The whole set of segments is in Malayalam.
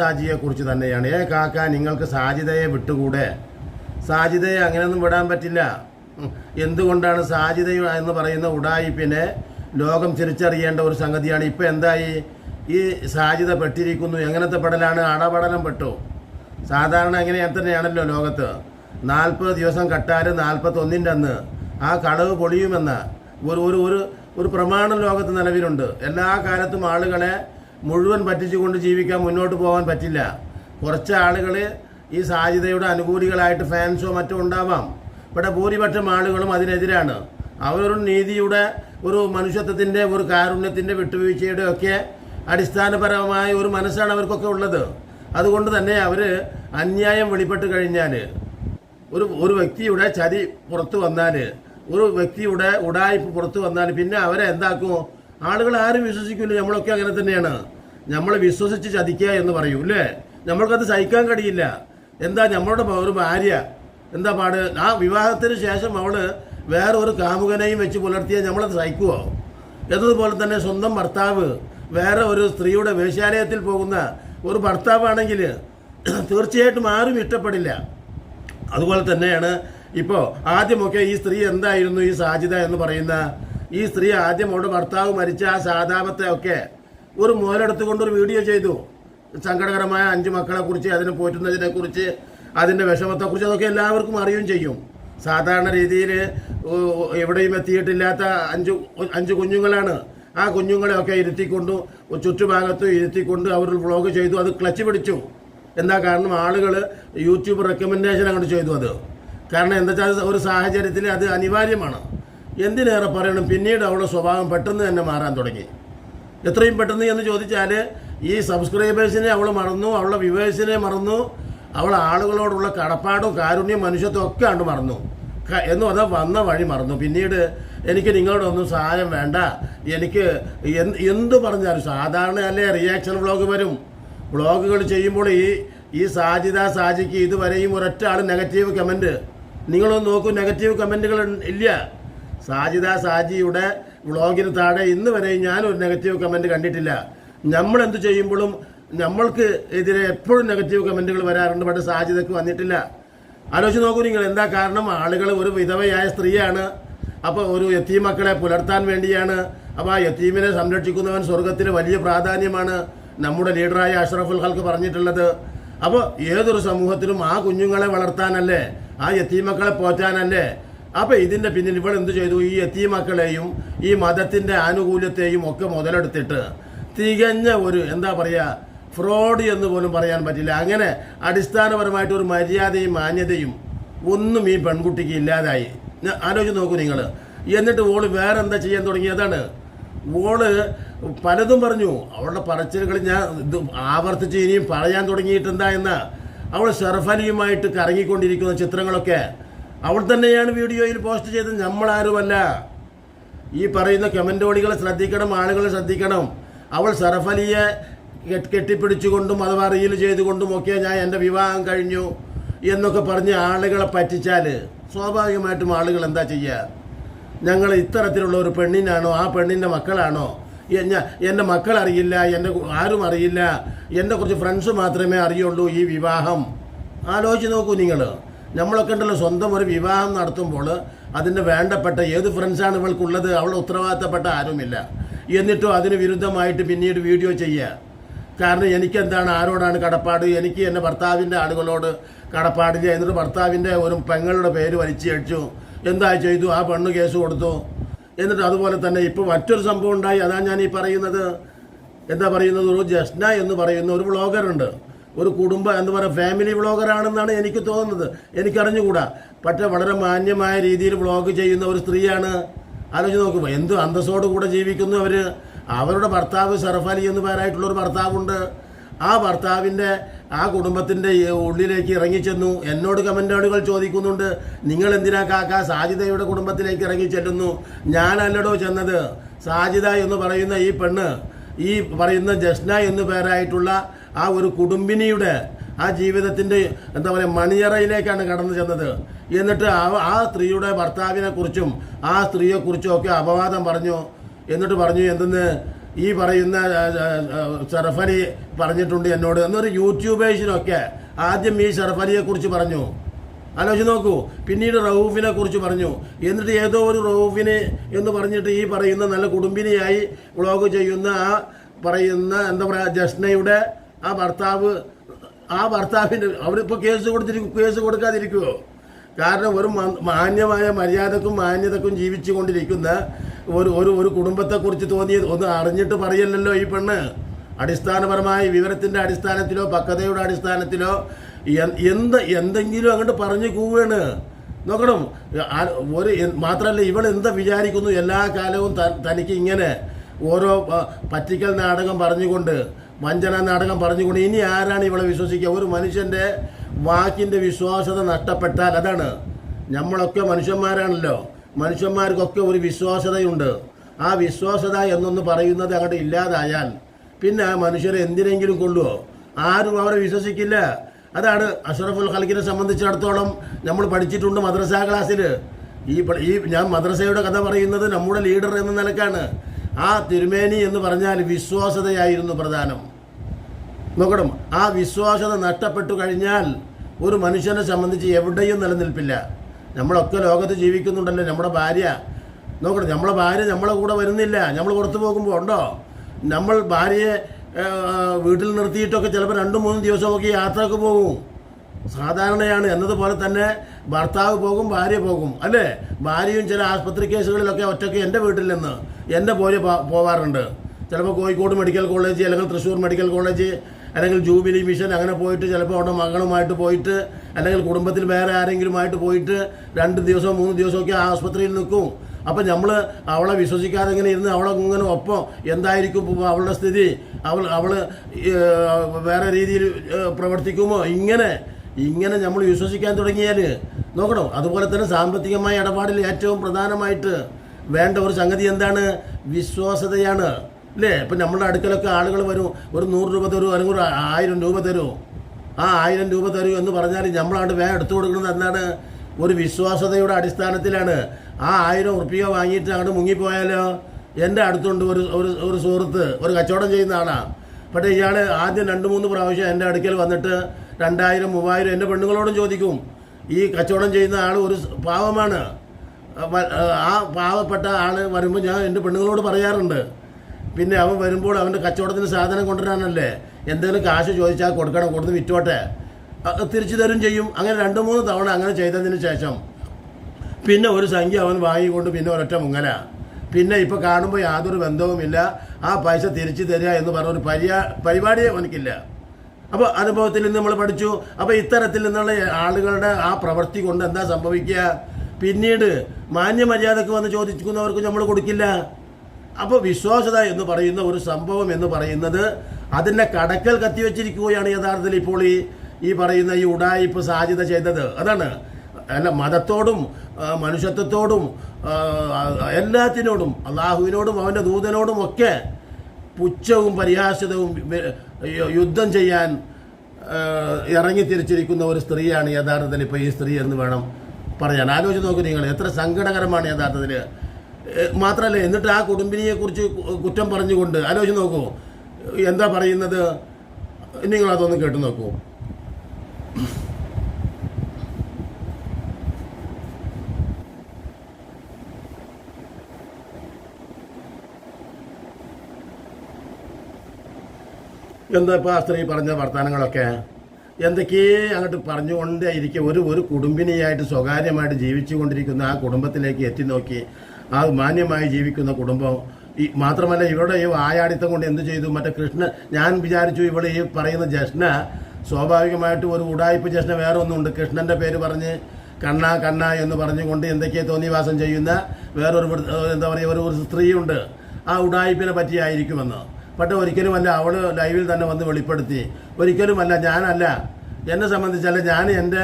സാജിയെ കുറിച്ച് തന്നെയാണ്. ഏ കാക്ക നിങ്ങൾക്ക് സാജിതയെ വിട്ടുകൂടെ? സാജിതയെ അങ്ങനെയൊന്നും വിടാൻ പറ്റില്ല. എന്തുകൊണ്ടാണ് സാജിത എന്ന് പറയുന്ന ഉടായിപ്പിനെ ലോകം തിരിച്ചറിയേണ്ട ഒരു സംഗതിയാണ്. ഇപ്പം എന്തായി? ഈ സാജിത പെട്ടിരിക്കുന്നു. എങ്ങനത്തെ പെടലാണ്? അടപടലം പെട്ടു. സാധാരണ അങ്ങനെ തന്നെയാണല്ലോ ലോകത്ത്. നാൽപ്പത് ദിവസം കട്ടാൽ നാൽപ്പത്തൊന്നിന്റെ അന്ന് ആ കളവ് പൊളിയുമെന്ന ഒരു ഒരു ഒരു പ്രമാണം ലോകത്ത് നിലവിലുണ്ട്. എല്ലാ കാലത്തും ആളുകളെ മുഴുവൻ പറ്റിച്ചുകൊണ്ട് ജീവിക്കാൻ മുന്നോട്ട് പോകാൻ പറ്റില്ല. കുറച്ച് ആളുകൾ ഈ സാധ്യതയുടെ അനുകൂലികളായിട്ട് ഫാൻസോ മറ്റോ ഉണ്ടാവാം. ഇവിടെ ഭൂരിപക്ഷം ആളുകളും അതിനെതിരാണ്. അവരൊരു നീതിയുടെ ഒരു മനുഷ്യത്വത്തിന്റെ ഒരു കാരുണ്യത്തിന്റെ വിട്ടുവീഴ്ചയുടെ ഒക്കെ അടിസ്ഥാനപരമായ ഒരു മനസ്സാണ് അവർക്കൊക്കെ ഉള്ളത്. അതുകൊണ്ട് തന്നെ അവർ അന്യായം വെളിപ്പെട്ട് കഴിഞ്ഞാൽ ഒരു ഒരു വ്യക്തിയുടെ ചതി പുറത്തു വന്നാൽ ഒരു വ്യക്തിയുടെ ഉടായ്പ പുറത്തു വന്നാൽ പിന്നെ അവരെ എന്താക്കും ആളുകൾ ആരും വിശ്വസിക്കില്ല നമ്മളൊക്കെ അങ്ങനെ തന്നെയാണ്. നമ്മൾ വിശ്വസിച്ച് ചതിക്കുക എന്ന് പറയൂ അല്ലേ നമ്മൾക്കത് സഹിക്കാൻ കഴിയില്ല. എന്താ നമ്മളുടെ ഒരു ഭാര്യ എന്താ പാട്? ആ വിവാഹത്തിന് ശേഷം അവൾ വേറെ ഒരു കാമുകനെയും വെച്ച് പുലർത്തിയാൽ നമ്മളത് സഹിക്കുമോ എന്നതുപോലെ തന്നെ സ്വന്തം ഭർത്താവ് വേറെ ഒരു സ്ത്രീയുടെ വേശ്യാലയത്തിൽ പോകുന്ന ഒരു ഭർത്താവാണെങ്കിൽ തീർച്ചയായിട്ടും ആരും ഇഷ്ടപ്പെടില്ല. അതുപോലെ തന്നെയാണ് ഇപ്പോൾ ആദ്യമൊക്കെ ഈ സ്ത്രീ എന്തായിരുന്നു ഈ സാജിത എന്ന് പറയുന്ന ഈ സ്ത്രീ ആദ്യം അവളുടെ ഭർത്താവ് മരിച്ച ആ സാധാപത്തെ ഒക്കെ ഒരു മുതലെടുത്തുകൊണ്ട് ഒരു വീഡിയോ ചെയ്തു. സങ്കടകരമായ അഞ്ച് മക്കളെ കുറിച്ച് അതിനെ പോറ്റുന്നതിനെ കുറിച്ച് അതിന്റെ വിഷമത്തെക്കുറിച്ച് അതൊക്കെ എല്ലാവർക്കും അറിയുകയും ചെയ്യും. സാധാരണ രീതിയിൽ എവിടെയും എത്തിയിട്ടില്ലാത്ത അഞ്ച് അഞ്ച് കുഞ്ഞുങ്ങളാണ്. ആ കുഞ്ഞുങ്ങളെയൊക്കെ ഇരുത്തിക്കൊണ്ടു ചുറ്റുഭാഗത്തും ഇരുത്തിക്കൊണ്ട് അവർ വ്ളോഗ് ചെയ്തു. അത് ക്ലച്ച് പിടിച്ചു. എന്താ കാരണം? ആളുകൾ യൂട്യൂബ് റെക്കമെൻഡേഷൻ അങ്ങോട്ട് ചെയ്തു അത്. കാരണം എന്താ വെച്ചാൽ ഒരു സാഹചര്യത്തിൽ അത് അനിവാര്യമാണ്. എന്തിനേറെ പറയണം? പിന്നീട് അവളുടെ സ്വഭാവം പെട്ടെന്ന് തന്നെ മാറാൻ തുടങ്ങി. എത്രയും പെട്ടെന്ന് എന്ന് ചോദിച്ചാൽ ഈ സബ്സ്ക്രൈബേഴ്സിനെ അവൾ മറന്നു അവളുടെ വ്യൂവേഴ്സിനെ മറന്നു അവൾ ആളുകളോടുള്ള കടപ്പാടും കാരുണ്യം മനുഷ്യത്വം ഒക്കെ കണ്ട് മറന്നു. എന്ന് പറഞ്ഞാൽ വന്ന വഴി മറന്നു. പിന്നീട് എനിക്ക് നിങ്ങളോടൊന്നും സഹായം വേണ്ട. എനിക്ക് എന്ത് എന്ത് പറഞ്ഞാലും സാധാരണ അല്ലേ റിയാക്ഷൻ വ്ളോഗ് വരും. വ്ളോഗുകൾ ചെയ്യുമ്പോൾ ഈ ഈ സാജിത സാജിക്ക് ഇതുവരെയും ഒരൊറ്റ ആൾ നെഗറ്റീവ് കമന്റ് നിങ്ങളൊന്ന് നോക്കൂ നെഗറ്റീവ് കമന്റുകൾ ഇല്ല. സാജിദ സാജിയുടെ വ്ളോഗിന് താഴെ ഇന്ന് വരെ ഞാനൊരു നെഗറ്റീവ് കമന്റ് കണ്ടിട്ടില്ല. നമ്മൾ എന്ത് ചെയ്യുമ്പോഴും നമ്മൾക്ക് എതിരെ എപ്പോഴും നെഗറ്റീവ് കമന്റുകൾ വരാറുണ്ട് പക്ഷേ സാജിദക്ക് വന്നിട്ടില്ല. ആലോചിച്ച് നോക്കൂ നിങ്ങൾ എന്താ കാരണം? ആളുകൾ ഒരു വിധവയായ സ്ത്രീയാണ്. അപ്പോൾ ഒരു യത്തീം മക്കളെ പുലർത്താൻ വേണ്ടിയാണ്. അപ്പോൾ ആ യത്തീമിനെ സംരക്ഷിക്കുന്നവൻ സ്വർഗത്തിന് വലിയ പ്രാധാന്യമാണ് നമ്മുടെ ലീഡറായ അഷ്റഫുൽ ഹൽക്ക് പറഞ്ഞിട്ടുള്ളത്. അപ്പോൾ ഏതൊരു സമൂഹത്തിലും ആ കുഞ്ഞുങ്ങളെ വളർത്താനല്ലേ ആ യത്തീമക്കളെ പോറ്റാനല്ലേ അപ്പോൾ ഇതിന്റെ പിന്നിൽ ഇവൾ എന്ത് ചെയ്തു? ഈ എത്തീമക്കളെയും ഈ മതത്തിന്റെ ആനുകൂല്യത്തെയും ഒക്കെ മുതലെടുത്തിട്ട് തികഞ്ഞ ഒരു എന്താ പറയാ ഫ്രോഡ് എന്ന് പോലും പറയാൻ പറ്റില്ല. അങ്ങനെ അടിസ്ഥാനപരമായിട്ട് ഒരു മര്യാദയും മാന്യതയും ഒന്നും ഈ പെൺകുട്ടിക്ക് ഇല്ലാതായി. ആലോചിച്ച് നോക്കൂ നിങ്ങൾ എന്നിട്ട് ഓൾ വേറെ എന്താ ചെയ്യാൻ തുടങ്ങിയതാണ് ഓൾ പലതും പറഞ്ഞു. അവളുടെ പറച്ചിലുകൾ ഞാൻ ഇത് ആവർത്തിച്ച് ഇനിയും പറയാൻ തുടങ്ങിയിട്ടെന്താ എന്ന്. അവൾ ഷെറഫലിയുമായിട്ട് കറങ്ങിക്കൊണ്ടിരിക്കുന്ന ചിത്രങ്ങളൊക്കെ അവൾ തന്നെയാണ് വീഡിയോയിൽ പോസ്റ്റ് ചെയ്തത്. നമ്മളാരുമല്ല. ഈ പറയുന്ന കമന്റോളികളെ ശ്രദ്ധിക്കണം ആളുകളെ ശ്രദ്ധിക്കണം. അവൾ സറഫലിയെ കെട്ടിപ്പിടിച്ചുകൊണ്ടും അഥവാ റീൽ ചെയ്തുകൊണ്ടും ഒക്കെ ഞാൻ എന്റെ വിവാഹം കഴിഞ്ഞു എന്നൊക്കെ പറഞ്ഞ് ആളുകളെ പറ്റിച്ചാൽ സ്വാഭാവികമായിട്ടും ആളുകൾ എന്താ ചെയ്യുക ഞങ്ങൾ ഇത്തരത്തിലുള്ള ഒരു പെണ്ണിനാണോ ആ പെണ്ണിന്റെ മക്കളാണോ? എന്റെ മക്കൾ അറിയില്ല എന്റെ ആരും അറിയില്ല. എന്റെ കുറച്ച് ഫ്രണ്ട്സ് മാത്രമേ അറിയുള്ളൂ ഈ വിവാഹം. ആലോചിച്ച് നോക്കൂ നിങ്ങൾ. നമ്മളൊക്കെ ഉണ്ടല്ലോ സ്വന്തം ഒരു വിവാഹം നടത്തുമ്പോൾ അതിന് വേണ്ടപ്പെട്ട ഏത് ഫ്രണ്ട്സാണ് ഇവൾക്കുള്ളത്? അവൾ ഉത്തരവാദിത്തപ്പെട്ട ആരുമില്ല. എന്നിട്ടും അതിന് വിരുദ്ധമായിട്ട് പിന്നീട് വീഡിയോ ചെയ്യുക. കാരണം എനിക്കെന്താണ്? ആരോടാണ് കടപ്പാട്? എനിക്ക് എന്റെ ഭർത്താവിന്റെ ആളുകളോട് കടപ്പാടില്ല. എന്നിട്ട് ഭർത്താവിന്റെ ഒരു പെങ്ങളുടെ പേര് വലിച്ചു കഴിച്ചു എന്താ ചെയ്തു? ആ പെണ്ണ് കേസ് കൊടുത്തു. എന്നിട്ട് അതുപോലെ തന്നെ ഇപ്പോൾ മറ്റൊരു സംഭവം ഉണ്ടായി. അതാണ് ഞാൻ ഈ പറയുന്നത്. എന്താ പറയുന്നത്? ഒരു ജസ്ന എന്ന് പറയുന്ന ഒരു വ്ളോഗറുണ്ട്. ഒരു കുടുംബ എന്ന് പറയുക ഫാമിലി വ്ളോഗറാണെന്നാണ് എനിക്ക് തോന്നുന്നത്. എനിക്കറിഞ്ഞുകൂടാ. പക്ഷേ വളരെ മാന്യമായ രീതിയിൽ വ്ളോഗ് ചെയ്യുന്ന ഒരു സ്ത്രീയാണ്. ആലോചിച്ച് നോക്കുമ്പോൾ എന്ത് അന്തസ്സോട് കൂടെ ജീവിക്കുന്നു അവർ അവരുടെ ഭർത്താവ് ഷറഫലി എന്ന് പേരായിട്ടുള്ളൊരു ഭർത്താവുണ്ട്. ആ ഭർത്താവിന്റെ ആ കുടുംബത്തിന്റെ ഉള്ളിലേക്ക് ഇറങ്ങിച്ചെന്നു. എന്നോട് കമന്റാളുകൾ ചോദിക്കുന്നുണ്ട്. നിങ്ങൾ എന്തിനാ കാക്ക സാജിതയുടെ കുടുംബത്തിലേക്ക് ഇറങ്ങി ചെല്ലുന്നു ഞാനല്ലടോ ചെന്നത്. സാജിത എന്ന് പറയുന്ന ഈ പെണ്ണ് ഈ പറയുന്ന ജസ്ന എന്ന് പേരായിട്ടുള്ള ആ ഒരു കുടുംബിനിയുടെ ആ ജീവിതത്തിന്റെ എന്താ പറയുക മണിയറയിലേക്കാണ് കടന്നു ചെന്നത്. എന്നിട്ട് ആ സ്ത്രീയുടെ ഭർത്താവിനെ കുറിച്ചും ആ സ്ത്രീയെക്കുറിച്ചും ഒക്കെ അപവാദം പറഞ്ഞു. എന്നിട്ട് പറഞ്ഞു എന്തെന്ന് ഈ പറയുന്ന ഷറഫലി പറഞ്ഞിട്ടുണ്ട് എന്നോട്. എന്നൊരു യൂട്യൂബേഴ്സിനൊക്കെ ആദ്യം ഈ ഷറഫലിയെ കുറിച്ച് പറഞ്ഞു. ആലോചിച്ച് നോക്കൂ. പിന്നീട് റൌഫിനെ കുറിച്ച് പറഞ്ഞു. എന്നിട്ട് ഏതോ ഒരു റൌഫിനെ എന്ന് പറഞ്ഞിട്ട് ഈ പറയുന്ന നല്ല കുടുംബിനിയായി വ്ളോഗ് ചെയ്യുന്ന ആ പറയുന്ന എന്താ പറയുക ജസ്നയുടെ ആ ഭർത്താവ് ആ ഭർത്താവിന്റെ അവരിപ്പോൾ കേസ് കൊടുത്തിരിക്കും കേസ് കൊടുക്കാതിരിക്കുമോ കാരണം ഒരു മാന്യമായ മര്യാദക്കും മാന്യതക്കും ജീവിച്ചു കൊണ്ടിരിക്കുന്ന ഒരു ഒരു കുടുംബത്തെക്കുറിച്ച് തോന്നിയത് ഒന്ന് അറിഞ്ഞിട്ട് പറയല്ലല്ലോ ഈ പെണ്ണ്. അടിസ്ഥാനപരമായ വിവരത്തിന്റെ അടിസ്ഥാനത്തിലോ പക്വതയുടെ അടിസ്ഥാനത്തിലോ എന്ത് എന്തെങ്കിലും അങ്ങോട്ട് പറഞ്ഞു കൂവാണ്. നോക്കണം. ഒരു മാത്രമല്ല ഇവൾ എന്താ വിചാരിക്കുന്നു? എല്ലാ കാലവും തനിക്ക് ഇങ്ങനെ ഓരോ പറ്റിക്കൽ നാടകം പറഞ്ഞുകൊണ്ട് വഞ്ചന നാടകം പറഞ്ഞുകൊണ്ട് ഇനി ആരാണ് ഇവളെ വിശ്വസിക്കുക? ഒരു മനുഷ്യന്റെ വാക്കിന്റെ വിശ്വാസത നഷ്ടപ്പെട്ടാൽ അതാണ്. നമ്മളൊക്കെ മനുഷ്യന്മാരാണല്ലോ. മനുഷ്യന്മാർക്കൊക്കെ ഒരു വിശ്വാസതയുണ്ട്. ആ വിശ്വാസത എന്നൊന്ന് പറയുന്നത് അങ്ങോട്ട് ഇല്ലാതായാൽ പിന്നെ ആ മനുഷ്യരെ എന്തിനെങ്കിലും കൊള്ളുമോ ആരും അവരെ വിശ്വസിക്കില്ല. അതാണ് അഷറഫുൽ ഖൽക്കിനെ സംബന്ധിച്ചിടത്തോളം നമ്മൾ പഠിച്ചിട്ടുണ്ട് മദ്രസ ക്ലാസ്സിൽ ഈ ഈ ഞാൻ മദ്രസയുടെ കഥ പറയുന്നത് നമ്മുടെ ലീഡർ എന്ന നിലക്കാണ്. ആ തിരുമേനി എന്ന് പറഞ്ഞാൽ വിശ്വാസതയായിരുന്നു പ്രധാനം. നോക്കണം ആ വിശ്വാസത നഷ്ടപ്പെട്ടു കഴിഞ്ഞാൽ ഒരു മനുഷ്യനെ സംബന്ധിച്ച് എവിടെയും നിലനിൽപ്പില്ല. നമ്മളൊക്കെ ലോകത്ത് ജീവിക്കുന്നുണ്ടല്ലോ നമ്മുടെ ഭാര്യ. നോക്കണം നമ്മളെ ഭാര്യ നമ്മളെ കൂടെ വരുന്നില്ല. നമ്മൾ പുറത്തു പോകുമ്പോൾ ഉണ്ടോ? നമ്മൾ ഭാര്യയെ വീട്ടിൽ നിർത്തിയിട്ടൊക്കെ ചിലപ്പോൾ രണ്ടും മൂന്നും ദിവസമൊക്കെ യാത്രയ്ക്ക് പോകും. സാധാരണയാണ് എന്നതുപോലെ തന്നെ ഭർത്താവ് പോകും ഭാര്യ പോകും. അല്ലേ? ഭാര്യയും ചില ആസ്പത്രി കേസുകളിലൊക്കെ ഒറ്റയ്ക്ക് എന്റെ വീട്ടിൽ നിന്ന് എന്റെ പോലെ പോവാറുണ്ട്. ചിലപ്പോൾ കോഴിക്കോട് മെഡിക്കൽ കോളേജ് അല്ലെങ്കിൽ തൃശ്ശൂർ മെഡിക്കൽ കോളേജ് അല്ലെങ്കിൽ ജൂബിലി മിഷൻ അങ്ങനെ പോയിട്ട് ചിലപ്പോൾ അവിടെ മകളുമായിട്ട് പോയിട്ട് അല്ലെങ്കിൽ കുടുംബത്തിൽ വേറെ ആരെങ്കിലുമായിട്ട് പോയിട്ട് രണ്ട് ദിവസം മൂന്ന് ദിവസമൊക്കെ ആസ്പത്രിയിൽ നിൽക്കും. അപ്പം നമ്മൾ അവളെ വിശ്വസിക്കാതെ ഇങ്ങനെ ഇരുന്ന് അവളെ ഇങ്ങനെ ഒപ്പം എന്തായിരിക്കും അവളുടെ സ്ഥിതി? അവൾ അവൾ വേറെ രീതിയിൽ പ്രവർത്തിക്കുമോ? ഇങ്ങനെ ഇങ്ങനെ നമ്മൾ വിശ്വസിക്കാൻ തുടങ്ങിയാൽ നോക്കണം? അതുപോലെ തന്നെ സാമ്പത്തികമായ ഇടപാടിൽ ഏറ്റവും പ്രധാനമായിട്ട് വേണ്ട ഒരു സംഗതി എന്താണ്? വിശ്വാസതയാണ് അല്ലേ? ഇപ്പം നമ്മുടെ അടുക്കലൊക്കെ ആളുകൾ വരും. ഒരു നൂറ് രൂപ തരൂ അല്ലെങ്കിൽ ഒരു ആയിരം രൂപ തരൂ. ആ ആയിരം രൂപ തരൂ എന്ന് പറഞ്ഞാൽ നമ്മളാണ് വേഗം എടുത്തു കൊടുക്കുന്നത് എന്താണ്? ഒരു വിശ്വാസതയുടെ അടിസ്ഥാനത്തിലാണ്. ആ ആയിരം ഉറുപ്പിക വാങ്ങിയിട്ട് അങ്ങോട്ട് മുങ്ങിപ്പോയാലോ? എന്റെ അടുത്തുണ്ട് ഒരു ഒരു ഒരു സുഹൃത്ത് ഒരു കച്ചവടം ചെയ്യുന്ന ആളാണ് പക്ഷേ ഇയാൾ ആദ്യം രണ്ട് മൂന്ന് പ്രാവശ്യം എന്റെ അടുക്കൽ വന്നിട്ട് രണ്ടായിരം മൂവായിരം എന്റെ പെണ്ണുങ്ങളോടും ചോദിക്കും ഈ കച്ചവടം ചെയ്യുന്ന ആൾ ഒരു പാവമാണ്. ആ പാവപ്പെട്ട ആൾ വരുമ്പോൾ ഞാൻ എന്റെ പെണ്ണുങ്ങളോട് പറയാറുണ്ട് പിന്നെ അവൻ വരുമ്പോൾ അവന്റെ കച്ചവടത്തിന് സാധനം കൊണ്ടുവരാനല്ലേ? എന്തെങ്കിലും കാശ് ചോദിച്ചാൽ കൊടുക്കണം കൊടുത്ത് വിറ്റോട്ടെ. തിരിച്ചു തരും ചെയ്യും. അങ്ങനെ രണ്ട് മൂന്ന് തവണ അങ്ങനെ ചെയ്തതിന് ശേഷം പിന്നെ ഒരു സംഖ്യ അവൻ വാങ്ങിക്കൊണ്ട് പിന്നെ ഒരൊറ്റ മുങ്ങല. പിന്നെ ഇപ്പോൾ കാണുമ്പോൾ യാതൊരു ബന്ധവുമില്ല. ആ പൈസ തിരിച്ചു തരിക എന്ന് പറഞ്ഞ ഒരു പരിയാ പരിപാടിയെ അവനക്കില്ല. അപ്പോൾ അനുഭവത്തിൽ നിന്ന് നമ്മൾ പഠിച്ചു. അപ്പോൾ ഇത്തരത്തിൽ നിന്നുള്ള ആളുകളുടെ ആ പ്രവൃത്തി കൊണ്ട് എന്താ സംഭവിക്കുക? പിന്നീട് മാന്യമര്യാദക്ക് വന്ന് ചോദിക്കുന്നവർക്ക് നമ്മൾ കൊടുക്കില്ല. അപ്പോൾ വിശ്വാസത എന്ന് പറയുന്ന ഒരു സംഭവം എന്ന് പറയുന്നത് അതിന്റെ കടക്കൽ കത്തിവെച്ചിരിക്കുകയാണ് യഥാർത്ഥത്തിൽ ഇപ്പോൾ ഈ ഈ പറയുന്ന ഈ ഉടായിപ്പ് സാധ്യത ചെയ്തത്. അതാണ്. അല്ല മതത്തോടും മനുഷ്യത്വത്തോടും എല്ലാത്തിനോടും അള്ളാഹുവിനോടും അവന്റെ ദൂതനോടും ഒക്കെ പുച്ഛവും പരിഹാസ്യതവും യുദ്ധം ചെയ്യാൻ ഇറങ്ങി തിരിച്ചിരിക്കുന്ന ഒരു സ്ത്രീയാണ് യഥാർത്ഥത്തിൽ ഇപ്പോൾ ഈ സ്ത്രീ എന്ന് വേണം പറയാൻ. ആലോചിച്ച് നോക്കൂ നിങ്ങൾ എത്ര സങ്കടകരമാണ് യഥാർത്ഥത്തിൽ മാത്രമല്ല എന്നിട്ട് ആ കുടുംബിനിയെക്കുറിച്ച് കുറ്റം പറഞ്ഞുകൊണ്ട് ആലോചിച്ച് നോക്കൂ. എന്താ പറയുന്നത്? നിങ്ങൾ അതൊന്ന് കേട്ടു നോക്കൂ. എന്താ ഇപ്പോൾ സ്ത്രീ പറഞ്ഞ വർത്തമാനങ്ങളൊക്കെ? എന്തൊക്കെയേ അങ്ങോട്ട് പറഞ്ഞുകൊണ്ടേ ഇരിക്കെ ഒരു ഒരു കുടുംബിനിയായിട്ട് സ്വകാര്യമായിട്ട് ജീവിച്ചു കൊണ്ടിരിക്കുന്ന ആ കുടുംബത്തിലേക്ക് എത്തി നോക്കി ആ മാന്യമായി ജീവിക്കുന്ന കുടുംബം ഈ മാത്രമല്ല ഇവരുടെ ഈ ആയാടിത്തം കൊണ്ട് എന്ത് ചെയ്തു? മറ്റേ കൃഷ്ണ ഞാൻ വിചാരിച്ചു ഇവിടെ ഈ പറയുന്ന ജഷ്ന സ്വാഭാവികമായിട്ട് ഒരു ഉടായ്പ ജഷ്ന വേറെ ഒന്നുണ്ട് കൃഷ്ണന്റെ പേര് പറഞ്ഞ് കണ്ണ കണ്ണ എന്ന് പറഞ്ഞുകൊണ്ട് എന്തൊക്കെയോ തോന്നിവാസം ചെയ്യുന്ന വേറൊരു എന്താ പറയുക ഒരു സ്ത്രീയുണ്ട്. ആ ഉടായ്പിനെ പറ്റിയായിരിക്കുമെന്ന്. പക്ഷെ ഒരിക്കലുമല്ല അവൾ ലൈവിൽ തന്നെ വന്ന് വെളിപ്പെടുത്തി. ഒരിക്കലുമല്ല ഞാനല്ല. എന്നെ സംബന്ധിച്ചല്ല ഞാൻ എന്റെ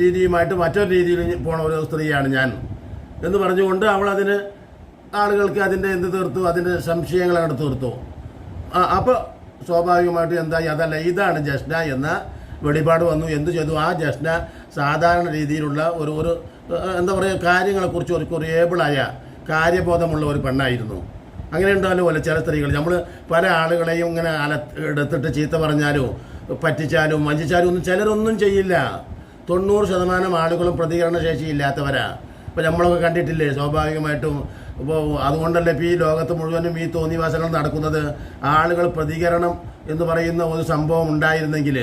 രീതിയുമായിട്ട് മറ്റൊരു രീതിയിൽ പോണ ഒരു സ്ത്രീയാണ് ഞാൻ. എന്ന് പറഞ്ഞുകൊണ്ട് അവൾ അതിന് ആളുകൾക്ക് അതിന്റെ എന്ത് തീർത്തു? അതിന്റെ സംശയങ്ങൾ അങ്ങോട്ട് തീർത്തു. ആ അപ്പോൾ സ്വാഭാവികമായിട്ടും എന്തായി? അതല്ല ഇതാണ് ജഷ്ന എന്ന വെളിപാട് വന്നു. എന്ത് ചെയ്തു? ആ ജഷ്ന സാധാരണ രീതിയിലുള്ള ഒരു ഒരു എന്താ പറയുക കാര്യങ്ങളെക്കുറിച്ച് ഒരു കുറേബിളായ കാര്യബോധമുള്ള ഒരു പെണ്ണായിരുന്നു. അങ്ങനെ ഉണ്ടാവല്ലോ പോലെ ചില സ്ത്രീകൾ. നമ്മൾ പല ആളുകളെയും ഇങ്ങനെ അല എടുത്തിട്ട് ചീത്ത പറഞ്ഞാലോ പറ്റിച്ചാലും വഞ്ചിച്ചാലും ഒന്നും ചിലരൊന്നും ചെയ്യില്ല. തൊണ്ണൂറ് ശതമാനം ആളുകളും പ്രതികരണ ശേഷി ഇല്ലാത്തവരാ. ഇപ്പം നമ്മളൊക്കെ കണ്ടിട്ടില്ലേ സ്വാഭാവികമായിട്ടും ഇപ്പോൾ അതുകൊണ്ടല്ലേ ഇപ്പോൾ ഈ ലോകത്ത് മുഴുവനും ഈ തോന്നിവാസങ്ങൾ നടക്കുന്നത്? ആളുകൾ പ്രതികരണം എന്ന് പറയുന്ന ഒരു സംഭവം ഉണ്ടായിരുന്നെങ്കിൽ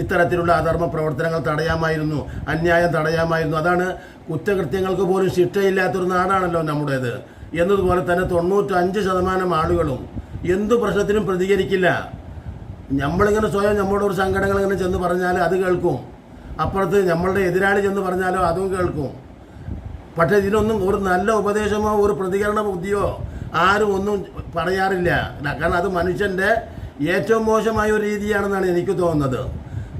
ഇത്തരത്തിലുള്ള അധർമ്മ പ്രവർത്തനങ്ങൾ തടയാമായിരുന്നു അന്യായം തടയാമായിരുന്നു. അതാണ് കുറ്റകൃത്യങ്ങൾക്ക് പോലും ശിക്ഷയില്ലാത്തൊരു നാടാണല്ലോ നമ്മുടേത്. എന്നതുപോലെ തന്നെ തൊണ്ണൂറ്റഞ്ച് ശതമാനം ആളുകളും എന്തു പ്രശ്നത്തിനും പ്രതികരിക്കില്ല. നമ്മളിങ്ങനെ സ്വയം നമ്മളുടെ ഒരു സങ്കടങ്ങൾ ഇങ്ങനെ ചെന്ന് പറഞ്ഞാൽ അത് കേൾക്കും. അപ്പുറത്ത് നമ്മളുടെ എതിരാളി ചെന്ന് പറഞ്ഞാലോ അതും കേൾക്കും. പക്ഷേ ഇതിനൊന്നും ഒരു നല്ല ഉപദേശമോ ഒരു പ്രതികരണ ബുദ്ധിയോ ആരും ഒന്നും പറയാറില്ല. കാരണം അത് മനുഷ്യന്റെ ഏറ്റവും മോശമായ ഒരു രീതിയാണെന്നാണ് എനിക്ക് തോന്നുന്നത്.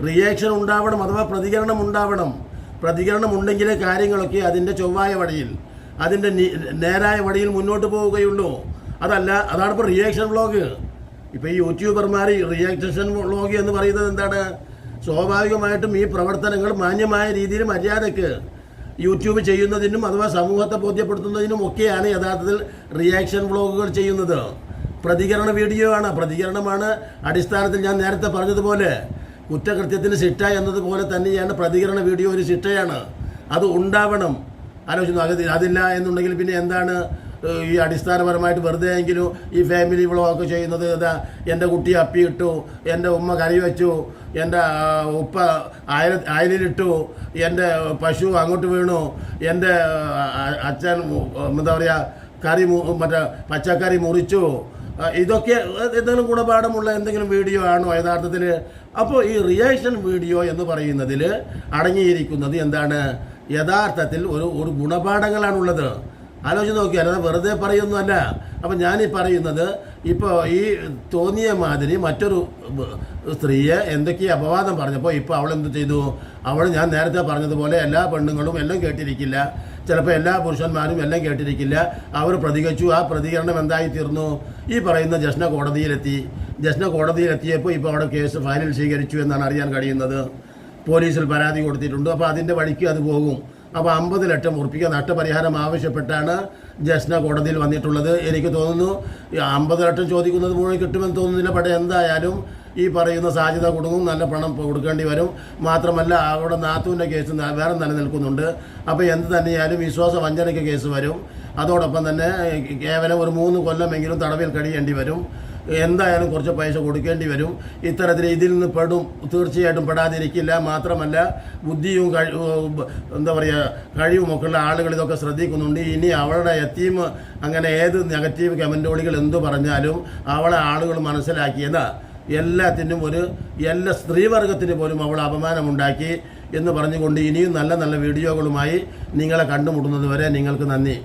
റിയാക്ഷൻ ഉണ്ടാവണം അഥവാ പ്രതികരണം ഉണ്ടാവണം. പ്രതികരണം ഉണ്ടെങ്കിലേ കാര്യങ്ങളൊക്കെ അതിന്റെ ചൊവ്വായ വഴിയിൽ അതിന്റെ നേരായ വഴിയിൽ മുന്നോട്ട് പോവുകയുള്ളൂ. അതല്ല അതാണ് ഇപ്പോൾ റിയാക്ഷൻ വ്ലോഗ് ഇപ്പോൾ ഈ യൂട്യൂബർമാർ റിയാക്ഷൻ വ്ലോഗ് എന്ന് പറയുന്നത് എന്താണ്? സ്വാഭാവികമായിട്ടും ഈ പ്രവർത്തനങ്ങൾ മാന്യമായ രീതിയിൽ മര്യാദയ്ക്ക് യൂട്യൂബ് ചെയ്യുന്നതിനും അഥവാ സമൂഹത്തെ ബോധ്യപ്പെടുത്തുന്നതിനും ഒക്കെയാണ് യഥാർത്ഥത്തിൽ റിയാക്ഷൻ വ്ളോഗുകൾ ചെയ്യുന്നത്. പ്രതികരണ വീഡിയോ ആണ്. പ്രതികരണമാണ് അടിസ്ഥാനത്തിൽ ഞാൻ നേരത്തെ പറഞ്ഞതുപോലെ കുറ്റകൃത്യത്തിന് ശിക്ഷ എന്നതുപോലെ തന്നെയാണ് പ്രതികരണ വീഡിയോ ഒരു ശിക്ഷയാണ് അത് ഉണ്ടാവണം. ആലോചിക്കുന്നു. അത് അതില്ല എന്നുണ്ടെങ്കിൽ പിന്നെ എന്താണ് ഈ അടിസ്ഥാനപരമായിട്ട് വെറുതെ എങ്കിലും ഈ ഫാമിലി വ്ളോഗൊക്കെ ചെയ്യുന്നത് ഇതാ എന്റെ കുട്ടി അപ്പിയിട്ടു എന്റെ ഉമ്മ കറി വെച്ചു എന്റെ ഉപ്പ അയല അയലിലിട്ടു എന്റെ പശു അങ്ങോട്ട് വീണു എന്റെ അച്ഛൻ എന്താ പറയുക കറി മറ്റേ പച്ചക്കറി മുറിച്ചു. ഇതൊക്കെ എന്തെങ്കിലും ഗുണപാഠമുള്ള എന്തെങ്കിലും വീഡിയോ ആണോ യഥാർത്ഥത്തിൽ അപ്പോൾ ഈ റിയാക്ഷൻ വീഡിയോ എന്ന് പറയുന്നതിൽ അടങ്ങിയിരിക്കുന്നത് എന്താണ് യഥാർത്ഥത്തിൽ ഒരു ഒരു ഗുണപാഠങ്ങളാണുള്ളത്. ആലോചിച്ച് നോക്കിയാൽ അത് വെറുതെ പറയുന്നതല്ല. അപ്പം ഞാനീ പറയുന്നത് ഇപ്പോൾ ഈ തോന്നിയ മാതിരി മറ്റൊരു സ്ത്രീയെ എന്തൊക്കെയാ അപവാദം പറഞ്ഞപ്പോൾ ഇപ്പോൾ അവൾ എന്ത് ചെയ്തു? അവൾ ഞാൻ നേരത്തെ പറഞ്ഞതുപോലെ എല്ലാ പെണ്ണുങ്ങളും എല്ലാം കേട്ടിരിക്കില്ല. ചിലപ്പോൾ എല്ലാ പുരുഷന്മാരും എല്ലാം കേട്ടിരിക്കില്ല. അവർ പ്രതികരിച്ചു. ആ പ്രതികരണം എന്തായി തീർന്നു? ഈ പറയുന്ന ജഷ്ണ കോടതിയിലെത്തി. ജഷ്ണ കോടതിയിലെത്തിയപ്പോൾ ഇപ്പോൾ അവിടെ കേസ് ഫയലിൽ സ്വീകരിച്ചു എന്നാണ് അറിയാൻ കഴിയുന്നത്. പോലീസിൽ പരാതി കൊടുത്തിട്ടുണ്ട്. അപ്പോൾ അതിന്റെ വഴിക്ക് അത് പോകും. അപ്പോൾ അമ്പത് ലക്ഷം ഉറപ്പിക്കുക നഷ്ടപരിഹാരം ആവശ്യപ്പെട്ടാണ് ജസ്ന കോടതിയിൽ വന്നിട്ടുള്ളത്. എനിക്ക് തോന്നുന്നു അമ്പത് ലക്ഷം ചോദിക്കുന്നത് മുഴുവൻ കിട്ടുമെന്ന് തോന്നുന്നില്ല. പക്ഷേ എന്തായാലും ഈ പറയുന്ന സാധ്യത കൊടുക്കും. നല്ല പണം കൊടുക്കേണ്ടി വരും. മാത്രമല്ല അവിടെ നാത്തുവിന്റെ കേസ് വേറെ നിലനിൽക്കുന്നുണ്ട്. അപ്പോൾ എന്ത് തന്നെയായാലും വിശ്വാസ വഞ്ചനയ്ക്ക് കേസ് വരും. അതോടൊപ്പം തന്നെ കേവലം ഒരു മൂന്ന് കൊല്ലമെങ്കിലും തടവിൽ കഴിയേണ്ടി വരും. എന്തായാലും കുറച്ച് പൈസ കൊടുക്കേണ്ടി വരും. ഇത്തരത്തിൽ ഇതിൽ നിന്ന് പെടും. തീർച്ചയായിട്ടും പെടാതിരിക്കില്ല. മാത്രമല്ല ബുദ്ധിയും എന്താ പറയുക കഴിവുമൊക്കെ ഉള്ള ആളുകൾ ഇതൊക്കെ ശ്രദ്ധിക്കുന്നുണ്ട്. ഇനി അവളുടെ എത്തീം അങ്ങനെ ഏത് നെഗറ്റീവ് കമന്റോളികൾ എന്തു പറഞ്ഞാലും അവളെ ആളുകൾ മനസ്സിലാക്കിയത് എല്ലാത്തിനും ഒരു എല്ലാ സ്ത്രീവർഗത്തിന് പോലും അവൾ അപമാനമുണ്ടാക്കി എന്ന് പറഞ്ഞുകൊണ്ട് ഇനിയും നല്ല നല്ല വീഡിയോകളുമായി നിങ്ങളെ കണ്ടുമുട്ടുന്നത് വരെ നിങ്ങൾക്ക് നന്ദി.